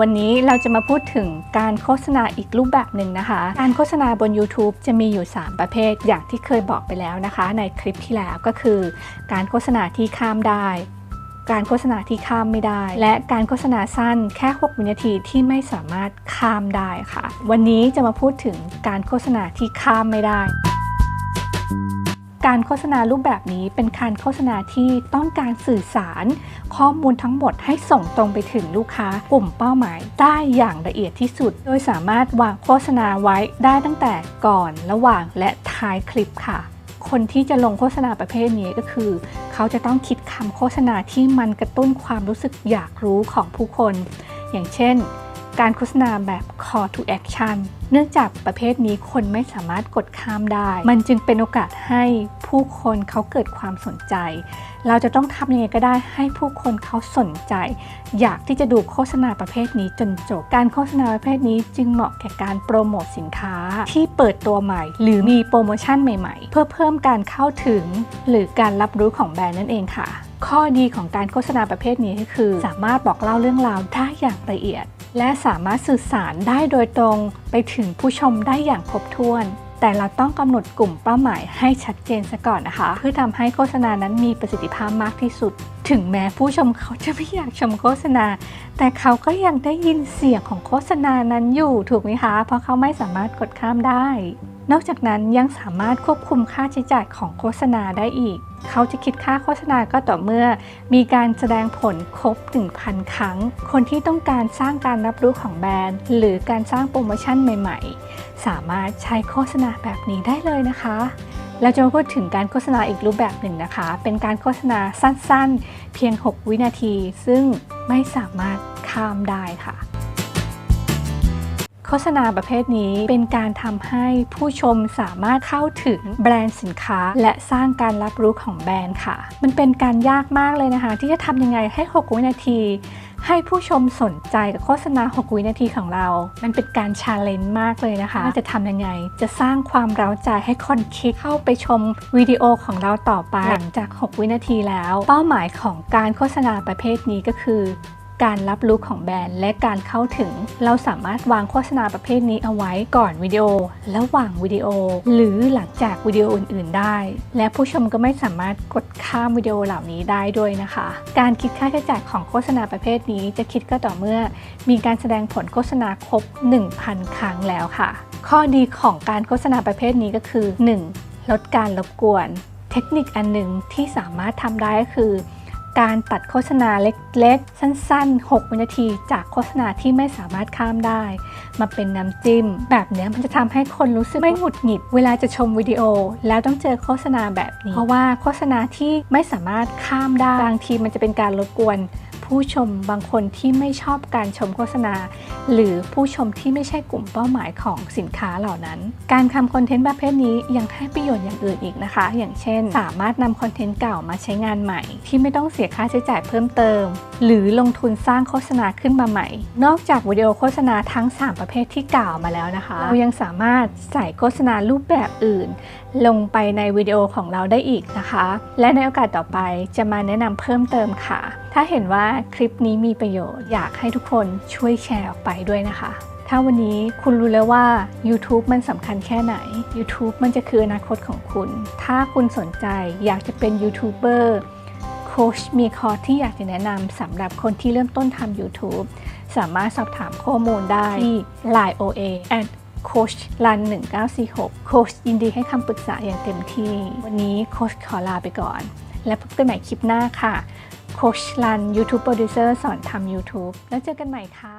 วันนี้เราจะมาพูดถึงการโฆษณาอีกรูปแบบหนึ่งนะคะ การโฆษณาบน YouTube จะมีอยู่ 3 ประเภท อย่างที่เคยบอกไปแล้วนะคะ ในคลิปที่แล้วก็คือ การโฆษณาที่ข้ามได้ การโฆษณาที่ข้ามไม่ได้ และการโฆษณาสั้นแค่ 6 วินาทีที่ไม่สามารถข้ามได้ค่ะ วันนี้จะมาพูดถึงการโฆษณาที่ข้ามไม่ได้ การโฆษณารูปแบบนี้เป็นการโฆษณาที่ต้องการสื่อสาร ข้อมูลทั้งหมดให้ส่งตรงไปถึงลูกค้ากลุ่มเป้าหมายได้อย่างละเอียดที่สุด โดยสามารถวางโฆษณาไว้ได้ตั้งแต่ก่อนระหว่างและท้ายคลิปค่ะคนที่จะลงโฆษณาประเภทนี้ก็คือ เขาจะต้องคิดคำโฆษณาที่มันกระตุ้นความรู้สึกอยากรู้ของผู้คน อย่างเช่น การโฆษณาแบบ call to action เนื่องจากประเภทนี้คนไม่สามารถกดข้ามได้ มันจึงเป็นโอกาสให้ผู้คนเขาเกิดความสนใจ เราจะต้องทำยังไงก็ได้ให้ผู้คนเขาสนใจ อยากที่จะดูโฆษณาประเภทนี้จนจบ การโฆษณาประเภทนี้จึงเหมาะแก่การโปรโมทสินค้าที่เปิดตัวใหม่ หรือมีโปรโมชั่นใหม่ๆ เพื่อเพิ่มการเข้าถึง หรือการรับรู้ของแบรนด์นั่นเองค่ะ ข้อดีของการโฆษณาประเภทนี้ก็คือ สามารถบอกเล่าเรื่องราวได้อย่างละเอียด และสามารถสื่อสารได้โดยตรงไปถึงผู้ชมได้อย่างครบถ้วน แต่เราต้องกำหนดกลุ่มเป้าหมายให้ชัดเจนซะก่อนนะคะ เพื่อทำให้โฆษณานั้นมีประสิทธิภาพมากที่สุด ถึงแม้ผู้ชมเขาจะไม่อยากชมโฆษณา แต่เขาก็ยังได้ยินเสียงของโฆษณานั้นอยู่ถูกไหมคะ เพราะเขาไม่สามารถกดข้ามได้ นอกจากนั้นยังสามารถควบคุมค่าใช้จ่ายของโฆษณาได้อีก เขาจะคิดค่าโฆษณาก็ต่อเมื่อ มีการแสดงผลครบ 1,000 ครั้ง คนที่ต้องการสร้างการรับรู้ของแบรนด์ หรือการสร้างโปรโมชั่นใหม่ ๆ สามารถใช้โฆษณาแบบนี้ได้เลยนะคะเราจะมาพูดถึงการโฆษณาอีกรูปแบบหนึ่งนะคะ เป็นการโฆษณาสั้นๆ เพียง 6 วินาที ซึ่งไม่สามารถข้ามได้ค่ะ โฆษณาประเภทนี้เป็นการทำให้ผู้ชมสามารถเข้าถึงแบรนด์สินค้า และสร้างการรับรู้ของแบรนด์ค่ะ มันเป็นการยากมากเลยนะคะ ที่จะทำยังไงให้ 6 วินาที ให้ผู้ชมสนใจกับโฆษณา 6 วินาทีของเรา มันเป็นการชาเลนจ์มากเลยนะคะจะทำยังไง จะสร้างความเร้าใจให้คนคลิกเข้าไปชมวิดีโอของเราต่อไปหลังจาก 6 วินาทีแล้ว เป้าหมายของการโฆษณาประเภทนี้ก็คือ การรับรู้ของแบรนด์และการเข้าถึง เราสามารถวางโฆษณาประเภทนี้เอาไว้ก่อนวิดีโอ ระหว่างวิดีโอ หรือหลังจากวิดีโออื่น ๆ ได้ และผู้ชมก็ไม่สามารถกดข้ามวิดีโอเหล่านี้ได้ด้วยนะคะ การคิดค่าใช้จ่ายของโฆษณาประเภทนี้จะคิดก็ต่อเมื่อ มีการแสดงผลโฆษณาครบ 1,000 ครั้งแล้วค่ะ ข้อดีของการโฆษณาประเภทนี้ก็คือ 1. ลดการรบกวน เทคนิคอันหนึ่งที่สามารถทำได้ก็คือ การตัดโฆษณาเล็กๆ สั้นๆ 6 วินาที จากโฆษณาที่ไม่สามารถข้ามได้ มาเป็นน้ำจิ้ม แบบนี้มันจะทำให้คนรู้สึกไม่หงุดหงิด เวลาจะชมวิดีโอ แล้วต้องเจอโฆษณาแบบนี้ เพราะว่าโฆษณาที่ไม่สามารถข้ามได้บางทีมันจะเป็นการรบกวน ผู้ชมบางคนที่ไม่ชอบการชมโฆษณา หรือผู้ชมที่ไม่ใช่กลุ่มเป้าหมายของสินค้าเหล่านั้น การทำคอนเทนต์ประเภทนี้ยังให้ประโยชน์อย่างอื่นอีกนะคะ อย่างเช่น สามารถนำคอนเทนต์เก่ามาใช้งานใหม่ ที่ไม่ต้องเสียค่าใช้จ่ายเพิ่มเติม หรือลงทุนสร้างโฆษณาขึ้นมาใหม่ นอกจากวิดีโอโฆษณาทั้ง 3 ประเภทที่กล่าวมาแล้วนะคะ เรายังสามารถใส่โฆษณารูปแบบอื่น ลงไปในวิดีโอของเราได้อีกนะคะ และในโอกาสต่อไปจะมาแนะนำเพิ่มเติมค่ะ ถ้าเห็นว่าคลิปนี้มีประโยชน์ อยากให้ทุกคนช่วยแชร์ออกไปด้วยนะคะ ถ้าวันนี้คุณรู้แล้วว่า YouTube มันสำคัญแค่ไหน YouTube มันจะคืออนาคตของคุณ ถ้าคุณสนใจอยากจะเป็นยูทูบเบอร์โค้ชมีคอร์สที่อยากจะแนะนำสำหรับคนที่เริ่มต้นทำ YouTube สามารถสอบถามข้อมูลได้ที่ Line OA at โคชรัน1946 โคชยินดีให้คำปรึกษาอย่างเต็มที่ วันนี้โคชขอลาไปก่อน และพบกันใหม่คลิปหน้าค่ะ โคชลัน YouTube Producer สอนทำ YouTube แล้วเจอกันใหม่ค่ะ